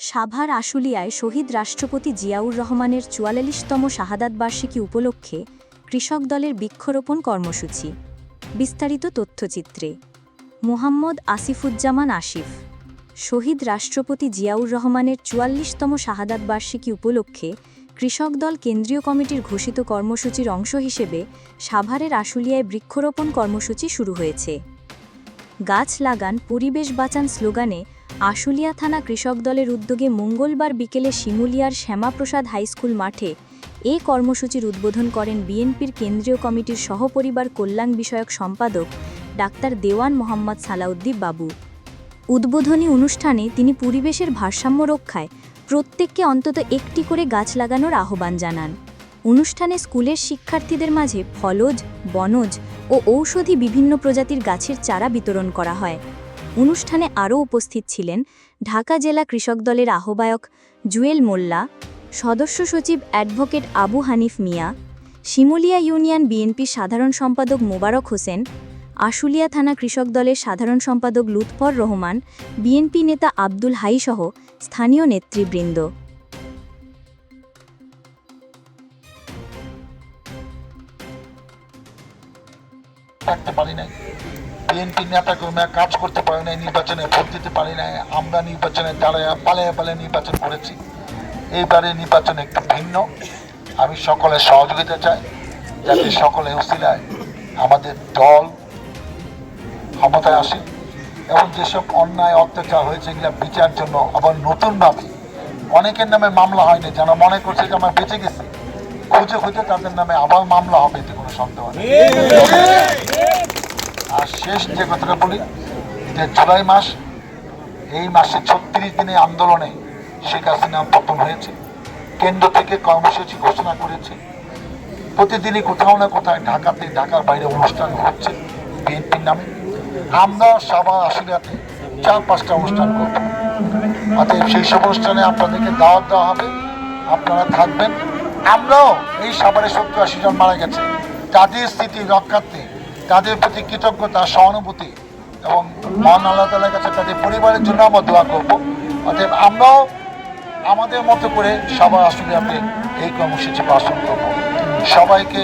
সাভার আশুলিয়ায় শহীদ রাষ্ট্রপতি জিয়াউর রহমানের চুয়াল্লিশতম শাহাদাত বার্ষিকী উপলক্ষে কৃষক দলের বৃক্ষরোপণ কর্মসূচি। বিস্তারিত তথ্যচিত্রে। মোহাম্মদ আসিফুজ্জামান আসিফ শহীদ রাষ্ট্রপতি জিয়াউর রহমানের চুয়াল্লিশতম শাহাদাত বার্ষিকী উপলক্ষে কৃষক দল কেন্দ্রীয় কমিটির ঘোষিত কর্মসূচির অংশ হিসেবে সাভারের আশুলিয়ায় বৃক্ষরোপণ কর্মসূচি শুরু হয়েছে। গাছ লাগান, পরিবেশ বাঁচান স্লোগানে আশুলিয়া থানা কৃষক দলের উদ্যোগে মঙ্গলবার বিকেলে শিমুলিয়ার শ্যামাপ্রসাদ হাইস্কুল মাঠে এ কর্মসূচির উদ্বোধন করেন বিএনপির কেন্দ্রীয় কমিটির সহপরিবার কল্যাণ বিষয়ক সম্পাদক ডাক্তার দেওয়ান মোহাম্মদ সালাউদ্দিন বাবু। উদ্বোধনী অনুষ্ঠানে তিনি পরিবেশের ভারসাম্য রক্ষায় প্রত্যেককে অন্তত একটি করে গাছ লাগানোর আহ্বান জানান। অনুষ্ঠানে স্কুলের শিক্ষার্থীদের মাঝে ফলজ, বনজ ও ঔষধি বিভিন্ন প্রজাতির গাছের চারা বিতরণ করা হয়। অনুষ্ঠানে আরও উপস্থিত ছিলেন ঢাকা জেলা কৃষক দলের আহ্বায়ক জুয়েল মোল্লা, সদস্য সচিব advocate Abu Hanif Mia, Shimulia union BNP সাধারণ সম্পাদক মোবারক হোসেন, আশুলিয়া থানা কৃষক দলের সাধারণ সম্পাদক লুৎফর রহমান, বিএনপি নেতা আব্দুল হাই সহ স্থানীয় নেতৃবৃন্দ। পারি বিএনপি নেতা কর্মীরা কাজ করতে পারে নাই, নির্বাচনে ভোট দিতে পারি নাই, আমরা নির্বাচনে দাঁড়ায় পালায় পালায় নির্বাচন করেছি। এইবারে নির্বাচন একটু ভিন্ন। আমি সকলের সহযোগিতা চাই, যাতে সকলে উসিলায় আমাদের দল ক্ষমতায় আসে এবং যেসব অন্যায়, অত্যাচার হয়েছে, এগুলো বিচার জন্য আবার নতুনভাবে অনেকের নামে মামলা হয়নি, যারা মনে করছে যে আমরা বেঁচে গেছি, খুঁজে খুঁজে তাদের নামে আবার মামলা হবে, এতে কোনো সন্দেহ নেই। শেষ যে কথাটা বলি, যে জুলাই মাস, এই মাসে ছত্রিশ দিনের আন্দোলনে শেখ হাসিনা পতন হয়েছে। কেন্দ্র থেকে কর্মসূচি ঘোষণা করেছে। প্রতিদিনই কোথাও না কোথায় ঢাকাতে, ঢাকার বাইরে অনুষ্ঠান হচ্ছে বিএনপির নামে। আমরা সাবা আশুলিয়াতে চার, পাঁচটা অনুষ্ঠান করব। অতএব সেই সব অনুষ্ঠানে আপনাদেরকে দাওয়াত দেওয়া হবে। আপনারা থাকবেন। আমরাও এই সাভারে সত্তর আশি জন মারা গেছে। তাদের স্মৃতি রক্ষার্থে তাদের প্রতি কৃতজ্ঞতা, সহানুভূতি এবং মহান আল্লাহ তালার কাছে তাদের পরিবারের জন্য আমরা দোয়া করব। অতএব আমরাও আমাদের মতো করে সবার আসলে আপনি এই কর্মসূচি পালন করব। সবাইকে